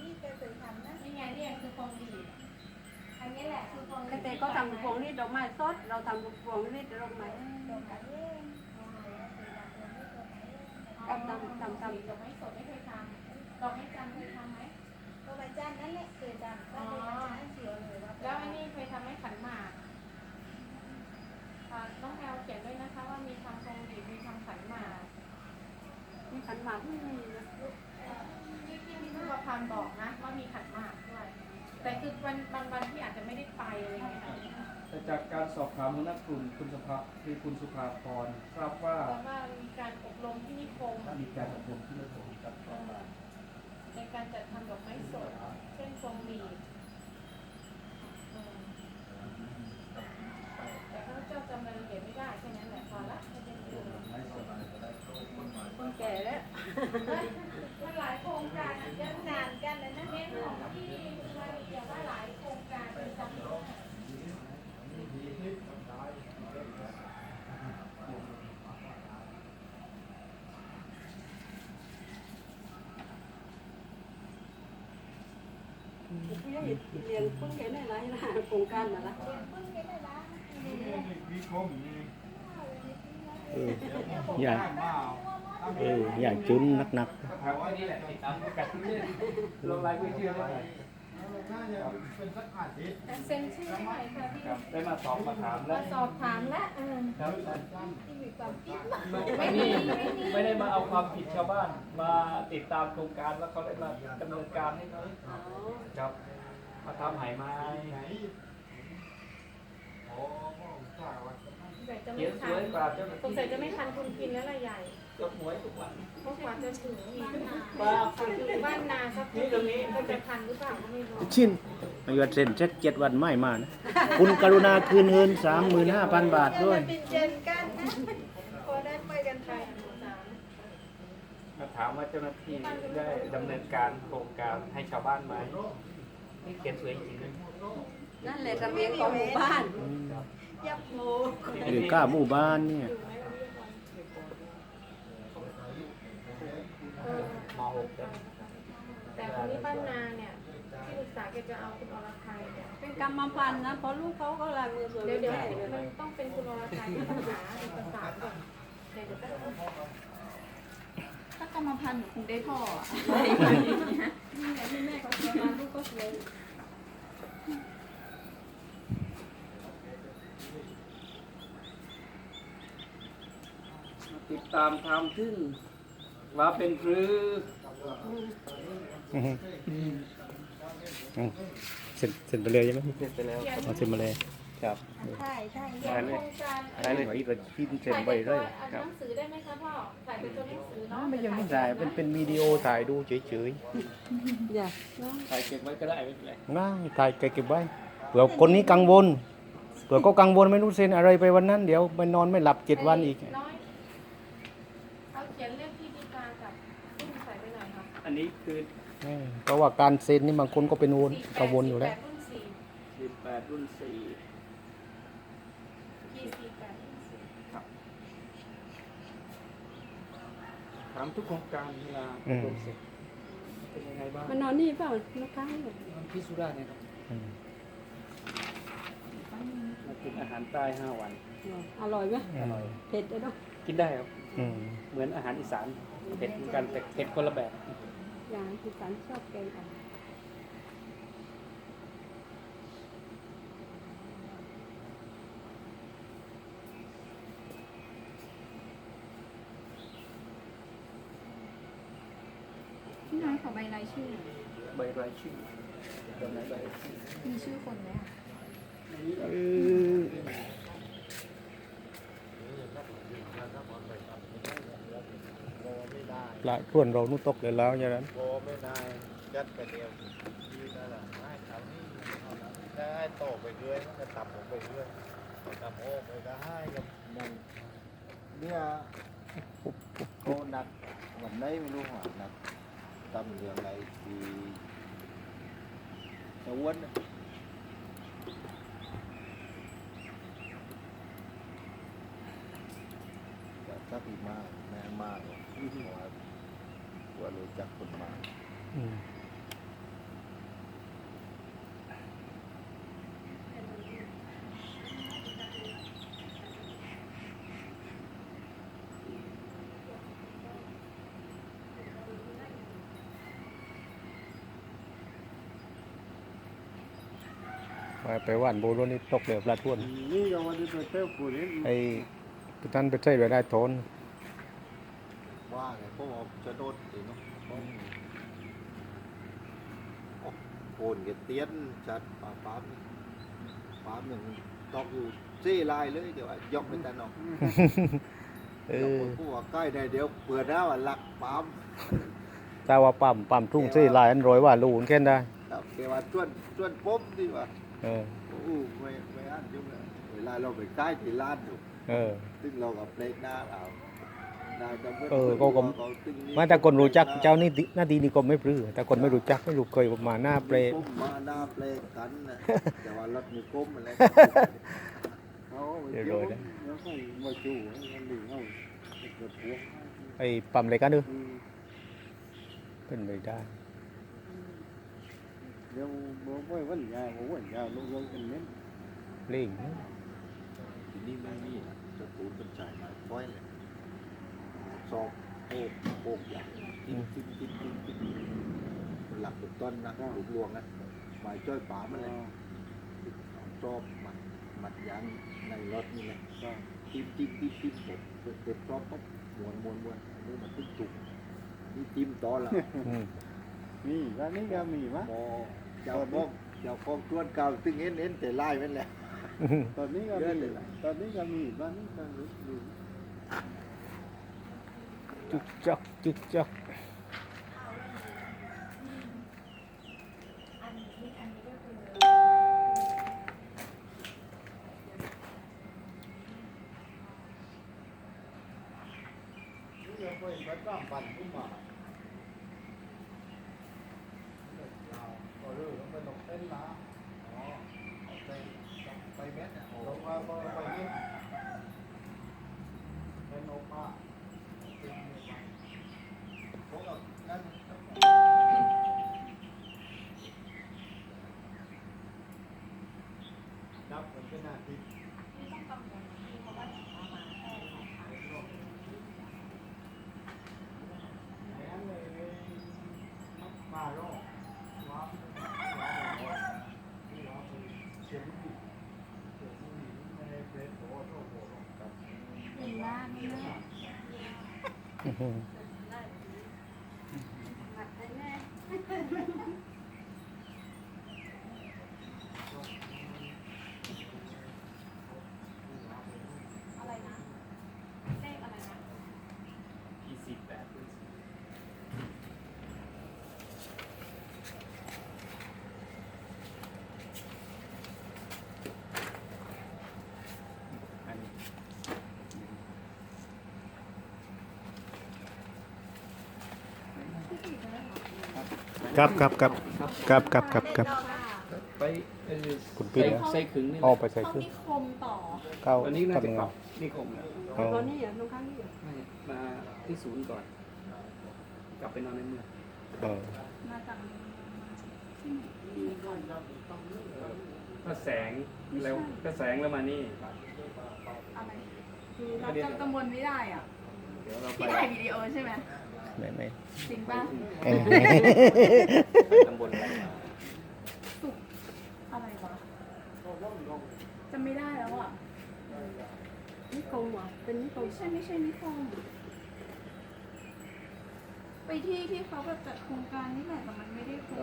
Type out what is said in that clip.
นี่แกเคยทำนะนี่ไงเนี่ยคือพวงหลีดอันนี้แหละคือพวงหลีดแต่ก็ทำพวงรีดดอกไม้สด เราทำพวงรีดดอกไม้ดอกไม้เองอ๋อเคยทำดอกไม้เองทำทำทำทำดอกไม้สดไม่เคยทำดอกไม้จันทร์เคยทำไหมก็ใบจานนั่นแหละเคยทำก็เลยใบจานเสียวเลยว่าแล้วอันนี้เคยทำให้ขันหมากอ่าน้องแอลเขียนด้วยนะคะว่ามีทำพวงหลีดมีทำขันหมากมีขันหมากไม่มีนะที่ที่ พี่ผู้ประพันธ์บอกนะว่ามีขันหมากด้วย แต่คือวันบางวันที่อาจจะไม่ได้ไปอะไรอย่างเงี้ยค่ะแต่จากการสอบถามหัวหน้ากลุ่มคุณสุภาคือคุณสุภาพรทราบว่าเพราะว่ามีการอบรมที่นิคมมีการอบรมที่ระบบกับเอ่อในการจัดทำดอกไม้สด เช่นพวงหลีดเอ่อแต่ข้าพเจ้าจำรายละเอียดไม่ได้แค่นั้นแหละพอละไม่เป็นไร คนแก่แล้ว มันหลายโครงการอะเยอะนานกันเลยนะเน้นของที่รายละเอียดว่าหลายโครงการมีจำนวนผู้ใหญ่เรียนเพิ่งเห็นได้ไรนะโครงการน่ะละเพิ่งแกได้ละเอออย่า เอออย่างจุ้นนักถามว่านี่แหลามกันลงรายชื่อได้เซ็นชื่อให้หน่อยค่ะพี่ได้มาสอบมาถามแล้มาวสอบถามแล้วเออครับที่มีความคิดมาไม่นี่ไม่ไม่ได้มาเอาความผิดชาวบ้าน มาติดตามโครงการแล้วเขาได้มาดำเนินการให้เขาอ๋อครับมาทำไหไม้แต่จะเขีไม่ยนสทัวยกว่าเจ้าหน้าสงที่สัยจะไม่ทันคุณกินแล้วละใหญ่ ยกหวยทุกวันเพราะกว่าจะถึงอีกบ้าคือบ้านนาสักนี่ตรงนี้ก็จะทันหรือเปล่าก็ไม่รู้ๆชิ้นไม่ว่าเซ็นเจ็ดเจ็ดวันไม่มานะ คุณกรุณาคืนเงินสามหมื่นห้าพันบาทด้วยเป็นเจนกันนะพอได้ไปกันไปมาถามว่าเจ้าหน้าที่ได้ดำเนินการโครงการให้ชาวบ้านไหมนี่เขียนสวยจริงๆนะนั่นแหละระเบียงของหมู่บ้านยับโมหรือก้าหมู่บ้านเนี่ย เออ ม .6 ได้ แต่คนนี้บ้านนาเนี่ยที่ปรึกษาแกจะเอาคุณอรไทยเนี่ยเป็นกรรมพันธุ์นะเพราะลูกเขาก็ลายมือสวยเดี๋ยวเดี๋ยวไม่ได้มันต้องเป็นคุณอรไทยที่ต้องหาเอกสารก่อนเดี๋ยวเดี๋ยวแป๊บนึงถ้ากรรมพันธุ์หนูคงได้พ่ออะนี่ไงที่แม่เขาสวยมาลูกก็สวยติดตามทำขึ้นว่าเป็นหรือ อือฮึอืมเซ็นเซ็นไปเลยใช่ไหมเสร็จไปแล้วเอาเซ็นมาเลยครับใช่ใช่เขียนโครงการได้เลยที่ที่เซ็นถ่ายไปเป็นเลตัวยอ่านหนังสือได้ไหมคะพ่อถ่ายเป็นตัวหนังสือเนาะไม่ยังไม่ถ่ายเป็นเป็นวิดีโอถ่ายดูเฉยอย่าเนาะถ่ายเก็บไว้ก็ได้ไม่เป็นไรๆง่ายถ่ายเก็บไว้เผื่อคนนี้กังวลเผื่อก็กังวลไม่รู้เซ็นอะไรไปวันนั้น เดี๋ยวไปนอนไม่หลับเจ็ดวันอีก น้อยเอาเขียนเลขที่ดีการกับรุ่นใส่ไปหน่ อยค่ะอันนี้คือเออเพราะว่าการเซ็นนี่บางคนก็เป็นวนกังวลอยู่แล้วสี่แปดรุ่นสี่18รุ่นที่สี่แปดรุ่นสี่4ถามทุกโครงการเวลาอืม ลงเสร็จเป็นยังไงบ้างมันนอนนี่เปล่าลูกค้าเนี่ยที่สุราษฎร์เนี่ยครับอืมมากินอาหารใต้ห้าวัน อร่อยไหมอร่อย เผ็ดเลยเนาะกินได้ครับอืม เหมือนอาหารอีสานเผ็ดเหมือนกันแต่เผ็ดคนละแบบอย่างที่สันชอบแกงอ่อมพี่น้อยขอใบรายชื่อ ใบรายชื่อใบไหนใบรายชื่อมีชื่อคนไหมอะเออ หลายคนเรานุ่ตกเลยแล้วอย่างนั้นโบไม่ได้ยัดไปเดียวยืนนั่นแหละให้ทำนี่เอานะได้โตไปเรื่อยมันจะต่ำลงไปเรื่อยต่ำโอ้ไปก็ให้กับมุงเนี่ยโอ้หนักวันไหนไม่รู้หัวหนักตำเรื่องอะไรทีตะวันน่ะแต่ถ้าพี่มากแม่มากเลย ว่าเลยจากคนมาอืมไปไปว่านโบรุนี่ตกเหลวปลาท้ไวนไอ้ท่านไปใช้เวลาโทน ว่าไงพวกจะโดนตีเนาะโอนเกเตียนจัดปาปั๊มปั๊มหนึ่งตอกอยู่เซ่ลายเลยเดี๋ยวยกไปแต่นอกเออผู้ว่าใกล้ได้เดี๋ยวเปิดแล้วหลักปั๊มถ้าว่าปั๊มปั๊มทุ่งซี่ลายอันร้อยว่าลูนแค่นได้ครับแกว่าชวนชวนปุ๊บดีว่าเออโอ้ไม่ไม่อ่านยุ่งเลยเวลาเราไปใกล้ที่ร้านอยู่เออซึ่งเรากับเพลงหน้าเอาได้จะไม่ เออก็ก็เขาตึงนี้มาแต่คนรู้จักเจ้านี่ดิหน้าดีนี่ก็ไม่ปลื้อแต่คนไม่รู้จักไม่รู้เคยมาหน้าเปรย์ก้มมาหน้าเพลงกันนะแต่ว่ารถมีก้มอะไรเขาไปเดี๋ยวเที่โดยวนนะแล้วก็มาจู่ให้มันดึงเอาเกิดพวกไอ้ปั๊มอะไรกันเด้ออืมเป็นไปได้เดี๋ยวบอกว่าวันยาวบอกวันยาวลงลงกันเน้นเล่งทีนี้ไม่มีจะตูนเป็นจ่ายมาค่อยเลย สอบโอ้โอ้ใหญ่ติ้มติ้มติ้มติ้มติ้มหลักเป็นต้นนะหลุมรวงนะหมายจ้อยป๋ามันเลยชอบมันมันยางในรถนี่แหละติ้มติ้มติ้มติ้มผมเต็มพร้อมปุ๊บม้วนม้วนม้วนอันนี้มันติ้มตุกนี่ติ้มต่อละอืมมีร้านนี้ก็มีมั้ยเจ้าพองเจ้าพองชวนเก่าตึงเห็นเห็นแต่ไล่มันแหละตอนนี้ก็เยอะมีเลยตอนนี้ก็มีบ้านนี้ก็มี จุกจักจุกจัก อันนี้อันนี้ก็คือ นี่ก็ไปไปตั้งปั่นขึ้นมาเราก็เริ่มไปลงเต้นละอ๋อไปไปเม็ดลงมา ไม่ต้องกังวลเพราะว่าเอามาแค่สองครั้งแม่เลยมาโรคว้าว้าโรคนี่ว้าไปเชียงใหม่เชียงใหม่ไม่ได้เป็นโอ้โหโอ้โหครับ เห็นหน้าแม่ อื้อหือ หัดได้แน่ อะไรนะ เลขอะไรนะ ยี่สิบแปดอันนี้ ครับครับครับครับครับครับครับไปเออคุณพี่ใส่เหรอใส่ขึงนี่แหเอาละไปใส่ต้องขึ้นนิคมต่อเข้าวันนี้น่าจะทำกงาลันบนี่คมแล้วอ๋อตอนนี้อะน้องข้างนี้อะไม่มาที่ศูนย์ก่อน กลับไปนอนในเมืองเออมาจากที่ไหนก่อนก็แสงแล้วก็แสงแล้วมานี่ อะไรคือเราจำตำบลไม่ได้อะเดี๋ยวเราไป ที่ถ่ายวิดีโอใช่ไหม ไม่ไม่จริงป่ะเออตำบลอะไรมาสุกอะไรวะจำไม่ได้แล้วอะนิคมเหรอเป็นนิคมไม่ใช่ไม่ใช่นิคมไปที่ที่เขาแบบจัดโครงการนี่แหละแต่มันไม่ได้โครง